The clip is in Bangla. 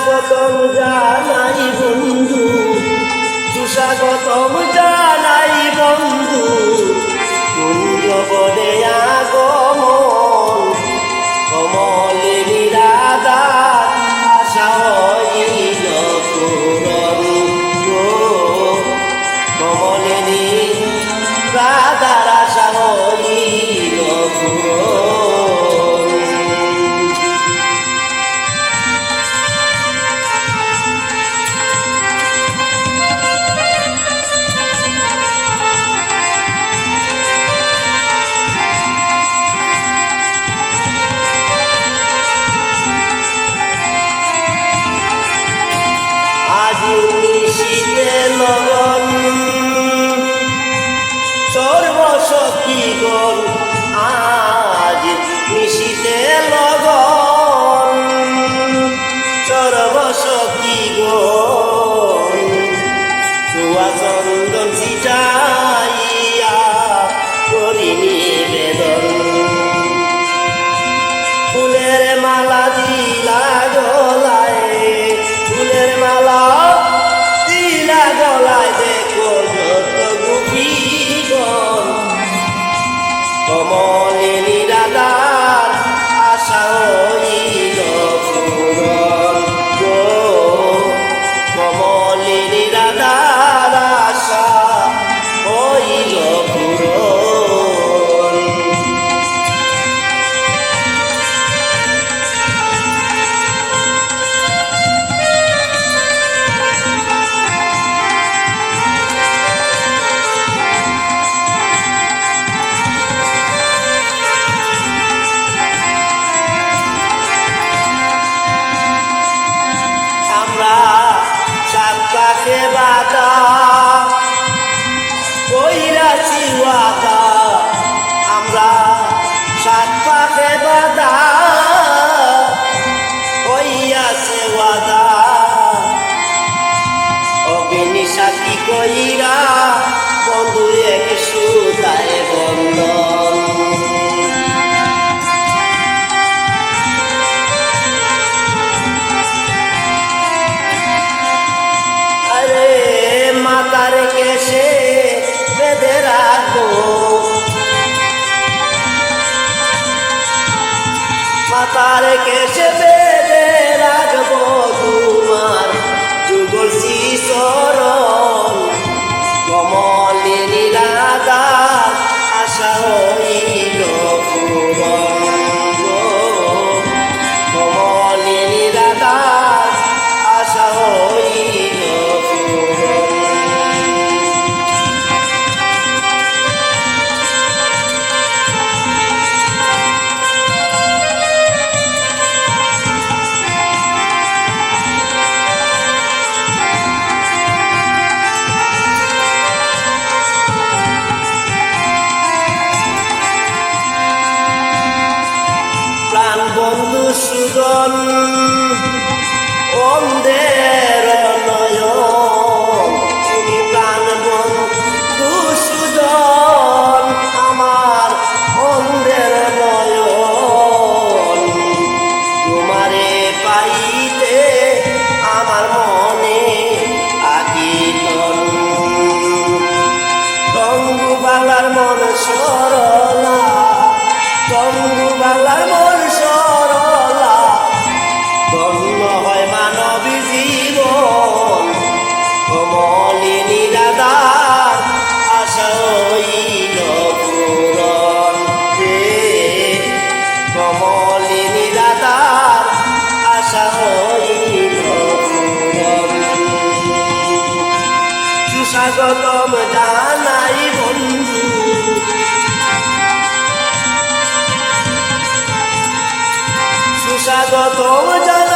সুস্বাগতম জানাই বন্ধু সুস্বাগতম জানাই কি গরু আজ মিশিতে লগন তার কেসে কাজল অন্ধের নয়ন আমার অন্ধের তোমারে আমার মনে মন সরলা টঙ্গুবালার মন স্বাগতম জানাই বন্ধু। সুস্বাগতম জান